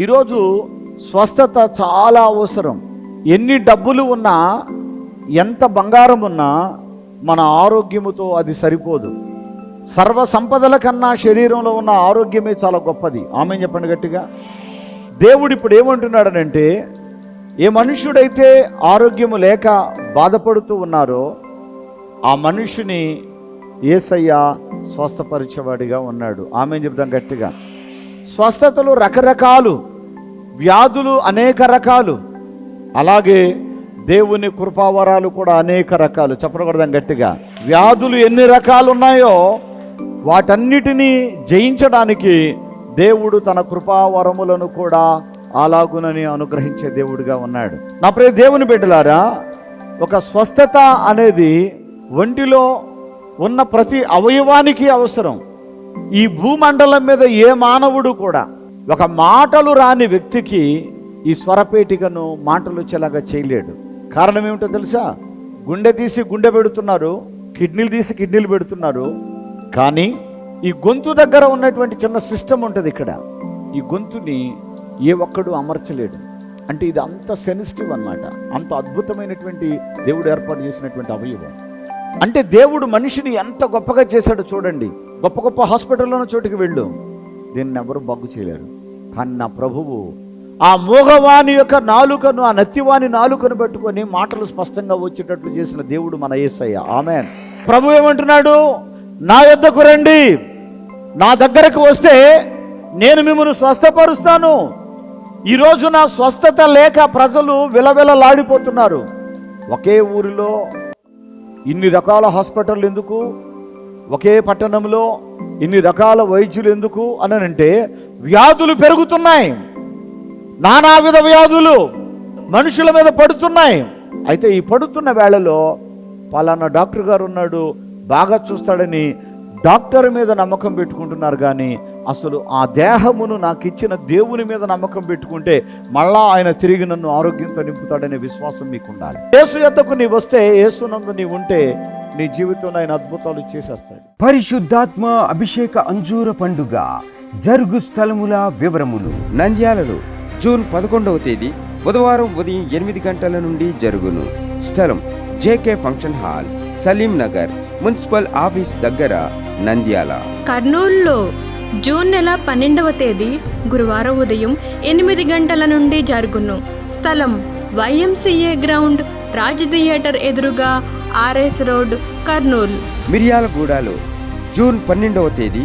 ఈరోజు స్వస్థత చాలా అవసరం. ఎన్ని డబ్బులు ఉన్నా ఎంత బంగారం ఉన్నా మన ఆరోగ్యముతో అది సరిపోదు. సర్వ సంపదల కన్నా శరీరంలో ఉన్న ఆరోగ్యమే చాలా గొప్పది. ఆమె చెప్పండి గట్టిగా. దేవుడు ఇప్పుడు ఏమంటున్నాడనంటే ఏ మనుష్యుడైతే ఆరోగ్యము లేక బాధపడుతూ ఉన్నారో ఆ మనుషుని ఏసయ్య స్వస్థపరిచేవాడిగా ఉన్నాడు. ఆమె చెప్దాం గట్టిగా. స్వస్థతలు రకరకాలు వ్యాధులు అనేక రకాలు. అలాగే దేవుని కృపావరాలు కూడా అనేక రకాలు. చెప్పకూడదాం గట్టిగా. వ్యాధులు ఎన్ని రకాలు ఉన్నాయో వాటన్నిటినీ జయించడానికి దేవుడు తన కృపావరములను కూడా అలాగునని అనుగ్రహించే దేవుడిగా ఉన్నాడు. నా ప్రియ దేవుని బిడ్డలారా ఒక స్వస్థత అనేది ఒంటిలో ఉన్న ప్రతి అవయవానికి అవసరం. ఈ భూమండలం మీద ఏ మానవుడు కూడా ఒక మాటలు రాని వ్యక్తికి ఈ స్వరపేటికను మాటలు వచ్చేలాగా చేయలేడు. కారణం ఏమిటో తెలుసా? గుండె తీసి గుండె పెడుతున్నారు కిడ్నీలు తీసి కిడ్నీలు పెడుతున్నారు. కానీ ఈ గొంతు దగ్గర ఉన్నటువంటి చిన్న సిస్టమ్ ఉంటుంది ఇక్కడ. ఈ గొంతుని ఏ ఒక్కడు అమర్చలేడు. అంటే ఇది అంత సెన్సిటివ్ అన్నమాట. అంత అద్భుతమైనటువంటి దేవుడు ఏర్పాటు చేసినటువంటి అవయవం. అంటే దేవుడు మనిషిని ఎంత గొప్పగా చేశాడో చూడండి. గొప్ప గొప్ప హాస్పిటల్లో ఉన్న చోటికి వెళ్ళు. దీన్ని ఎవరు బగ్గు చేయలేరు. కానీ నా ప్రభువు ఆ మూగవాని యొక్క నాలుకను ఆ నత్తివాని నాలుకను పెట్టుకొని మాటలు స్పష్టంగా వచ్చేటట్లు చేసిన దేవుడు మన ఏసయ్య. ఆమె ప్రభు ఏమంటున్నాడు? నా యొద్దకు రండి. నా దగ్గరకు వస్తే నేను మిమ్మల్ని స్వస్థపరుస్తాను. ఈరోజు నా స్వస్థత లేక ప్రజలు విలవిలలాడిపోతున్నారు. ఒకే ఊరిలో ఇన్ని రకాల హాస్పిటల్ ఎందుకు? ఒకే పట్టణంలో ఇన్ని రకాల వైద్యులు ఎందుకు అని అంటే వ్యాధులు పెరుగుతున్నాయి. నానావిధ వ్యాధులు మనుషుల మీద పడుతున్నాయి. అయితే ఈ పడుతున్న వేళలో పలానా డాక్టర్ గారు ఉన్నాడు బాగా చూస్తాడని డాక్టర్ మీద నమ్మకం పెట్టుకుంటున్నారు కానీ అసలు ఆ దేహమును నాకు ఇచ్చిన దేవుని మీద నమ్మకం పెట్టుకుంటే మళ్ళా ఆయన తిరిగి నన్ను ఆరోగ్యంతో నింపుతాడనే విశ్వాసం మీకు ఉండాలి యేసు ఎద్దకు నీ వస్తే యేసునందు నీ ఉంటే నీ జీవితంలో ఆయన అద్భుతాలు చేసేస్తాడు. పరిశుద్ధాత్మ అభిషేక అంజూర పండుగ జరుగు స్థలముల వివరములు. నంద్యాలలో జూన్ పదకొండవ తేదీ బుధవారం ఉదయం ఎనిమిది గంటల నుండి జరుగును. స్థలం JK function hall Salim Nagar municipal office దగ్గర నంద్యాల. కర్నూలులో జూన్ నెల పన్నెండవ తేదీ గురువారం ఉదయం ఎనిమిది గంటల నుండి జరుగును. స్థలం వైఎంసీఏ గ్రౌండ్ రాజ్ థియేటర్ ఎదురుగా ఆర్ఎస్ రోడ్ కర్నూలు. మిర్యాలగూడలో జూన్ పన్నెండవ తేదీ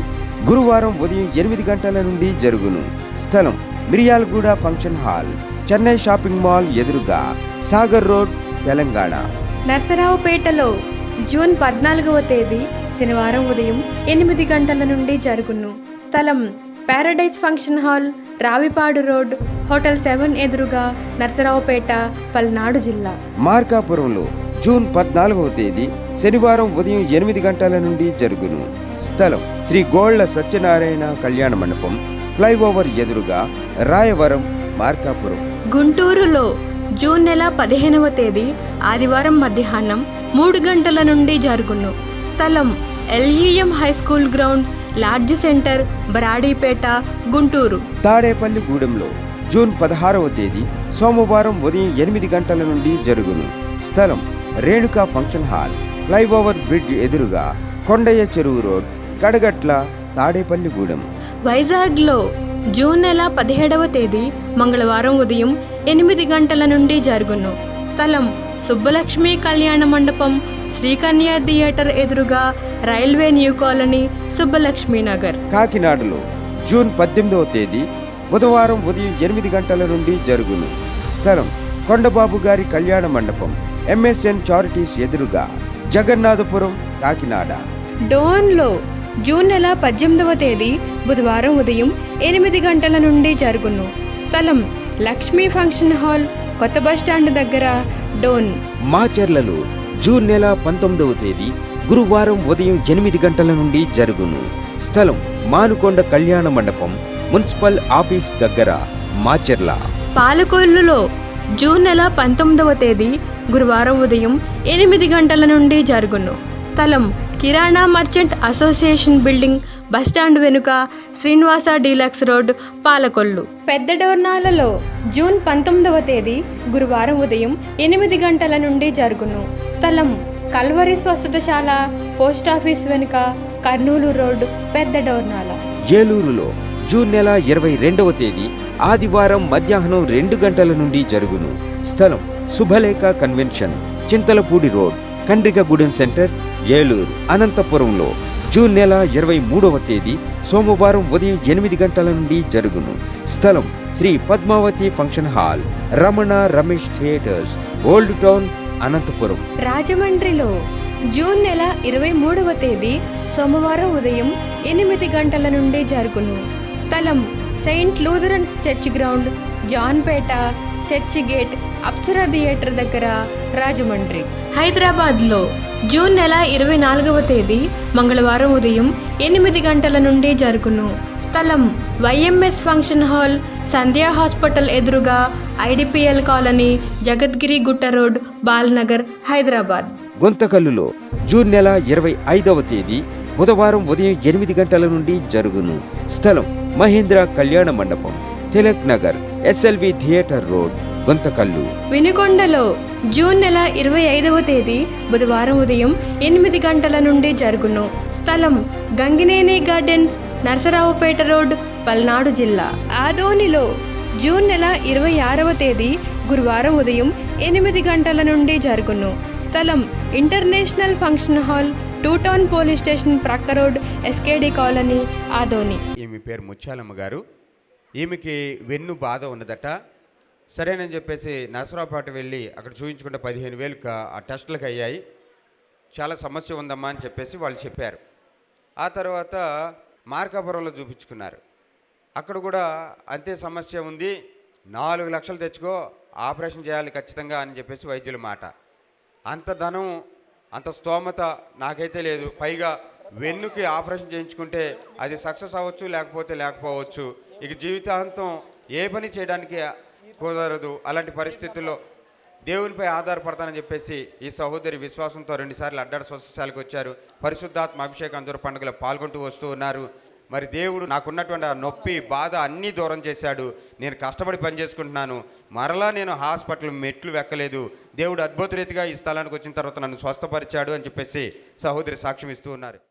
గురువారం ఉదయం ఎనిమిది గంటల నుండి జరుగును. స్థలం Miryalaguda function hall Chennai shopping mall ఎదురుగా సాగర్ రోడ్ తెలంగాణ. నర్సరావుపేటలో జూన్ పద్నాలుగవ తేదీ శనివారం ఉదయం ఎనిమిది గంటల నుండి జరుగును. స్థలం paradise function hall Ravipadu road hotel seven ఎదురుగా నర్సరావుపేట పల్నాడు జిల్లా. మార్కాపురంలో జూన్ పద్నాలుగవ తేదీ శనివారం ఉదయం ఎనిమిది గంటల నుండి జరుగును. స్థలం శ్రీ గోళ్ళ సత్యనారాయణ కళ్యాణ మండపం ఫ్లైఓవర్ ఎదురుగా రాయవరం మార్కాపురం. గుంటూరులో జూన్ నెల పదిహేనవ తేదీ ఆదివారం మధ్యాహ్నం మూడు గంటల నుండి జరుగును. స్థలం LEM high school ground lodge centre Baradipeta Guntur. Tadepalli గూడెంలో June పదహారవ తేదీ సోమవారం ఉదయం ఎనిమిది గంటల నుండి జరుగును. స్థలం Renuka function hall flyover bridge ఎదురుగా కొండయ్య చెరువు రోడ్ కడగట్ల తాడేపల్లి గూడెం వైజాగ్లో జూన్ నెల పదిహేడవ తేదీ మంగళవారం ఉదయం ఎనిమిది గంటల నుండి జరుగును. స్థలం సుబ్బలక్ష్మి కళ్యాణ మండపం శ్రీకన్య థియేటర్ ఎదురుగా railway new colony Subbalakshmi Nagar. కాకినాడలో జూన్ పద్దెనిమిదవ తేదీ బుధవారం ఉదయం ఎనిమిది గంటల నుండి జరుగును. స్థలం కొండబాబు గారి కళ్యాణ మండపం ఎంఎస్ఎన్ చారిటీస్ ఎదురుగా జగన్నాథపురం కాకినాడ. డోన్లో జూన్ నెల పద్దెనిమిదవ తేదీ బుధవారం ఉదయం ఎనిమిది గంటల నుండి జరుగును. స్థలం లక్ష్మీ ఫంక్షన్ హాల్ కొత్త బస్టాండ్ దగ్గర డోన్. మాచర్లలో జూన్ నెల పంతొమ్మిదవ తేదీ గురువారం ఉదయం ఎనిమిది గంటల నుండి జరుగును. స్థలం మానుకొండ కళ్యాణ మండపం మున్సిపల్ ఆఫీస్ దగ్గర మాచెర్ల. పాలకొల్లులో జూన్ నెల పంతొమ్మిదవ తేదీ గురువారం ఉదయం ఎనిమిది గంటల నుండి జరుగును. స్థలం kirana merchant association building bus stand వెనుక శ్రీనివాస డీలక్స్ రోడ్ పాలకొల్లు. పెద్ద డోర్నాలలో జూన్ పంతొమ్మిదవ తేదీ గురువారం ఉదయం ఎనిమిది గంటల నుండి జరుగును. స్థలం కల్వరి స్వస్థతశాల పోస్టాఫీస్ వెనుక కర్నూలు రోడ్ పెద్ద డోర్నాల. ఏలూరులో జూన్ నెల ఇరవై రెండవ తేదీ ఆదివారం మధ్యాహ్నం రెండు గంటల నుండి జరుగును. స్థలం Shubhalekha convention Chintalapudi road Kandrikagudem centre Eluru అనంతపురంలో. జూన్ నెల ఇరవై మూడవ తేదీ సోమవారం ఉదయం ఎనిమిది గంటల నుండి జరుగును. స్థలం Sri Padmavathi function hall Ramana Ramesh theatres old town Anantapuram. రాజమండ్రిలో జూన్ నెల ఇరవై మూడవ తేదీ సోమవారం ఉదయం ఎనిమిది గంటల నుండి జరుగును. స్థలం saint Lutherans church ground Janpet church gate Apsara theatre దగ్గర రాజమండ్రి. హైదరాబాద్లో జూన్ నెల ఇరవై నాలుగవ తేదీ మంగళవారం ఉదయం ఎనిమిది గంటల నుండి జరుగును. స్థలం YMS function hall Sandhya hospital ఎదురుగా IDPL colony Jagadgiri Gutta road Balanagar Hyderabad. గుంతకల్లులో June నెల ఇరవై ఐదవ తేదీ బుధవారం ఉదయం ఎనిమిది గంటల నుండి జరుగును. స్థలం Mahendra Kalyana Mandapam Tilak Nagar SLV theatre road. Guntakallu వినుకొండలో June నెల ఇరవై ఐదవ తేదీ బుధవారం ఉదయం ఎనిమిది గంటల నుండి జరుగును. స్థలం గంగినేని గార్డెన్స్ నరసరావుపేట రోడ్ పల్నాడు జిల్లా. ఆదోనిలో జూన్ నెల ఇరవై ఆరవ తేదీ గురువారం ఉదయం ఎనిమిది గంటల నుండి జరుగును. స్థలం international function hall two town police station ప్రక్క రోడ్ ఎస్కేడి కాలనీ ఆదోని. ఈమె పేరు ముత్యాలమ్మ గారు? ఈమెకి వెన్ను బాధ ఉన్నదట. సరేనని చెప్పేసి నరసరావుపేట వెళ్ళి అక్కడ చూపించుకుంటే పదిహేను వేలు ఆ టెస్టులకు అయ్యాయి. చాలా సమస్య ఉందమ్మా అని చెప్పేసి వాళ్ళు చెప్పారు. ఆ తర్వాత మార్కాపురంలో చూపించుకున్నారు. అక్కడ కూడా అంతే సమస్య ఉంది. నాలుగు లక్షలు తెచ్చుకో ఆపరేషన్ చేయాలి ఖచ్చితంగా అని చెప్పేసి వైద్యుల మాట. అంత ధనం అంత స్తోమత నాకైతే లేదు. పైగా వెన్నుకి ఆపరేషన్ చేయించుకుంటే అది సక్సెస్ అవ్వచ్చు లేకపోతే లేకపోవచ్చు. ఇక జీవితాంతం ఏ పని చేయడానికి కుదరదు. అలాంటి పరిస్థితుల్లో దేవునిపై ఆధారపడతానని చెప్పేసి ఈ సహోదరి విశ్వాసంతో రెండుసార్లు అడ్డాడు స్వస్థశాలకు వచ్చారు. పరిశుద్ధాత్మ అభిషేకం అందరు పండుగలో పాల్గొంటూ వస్తూ ఉన్నారు. మరి దేవుడు నాకున్నటువంటి ఆ నొప్పి బాధ అన్నీ దూరం చేశాడు. నేను కష్టపడి పని చేసుకుంటున్నాను మరలా నేను హాస్పిటల్ మెట్లు వెక్కలేదు. దేవుడు అద్భుత రీతిగా ఈ స్థలానికి వచ్చిన తర్వాత నన్ను స్వస్థపరిచాడు అని చెప్పేసి సహోదరి సాక్ష్యం ఇస్తూ ఉన్నారు.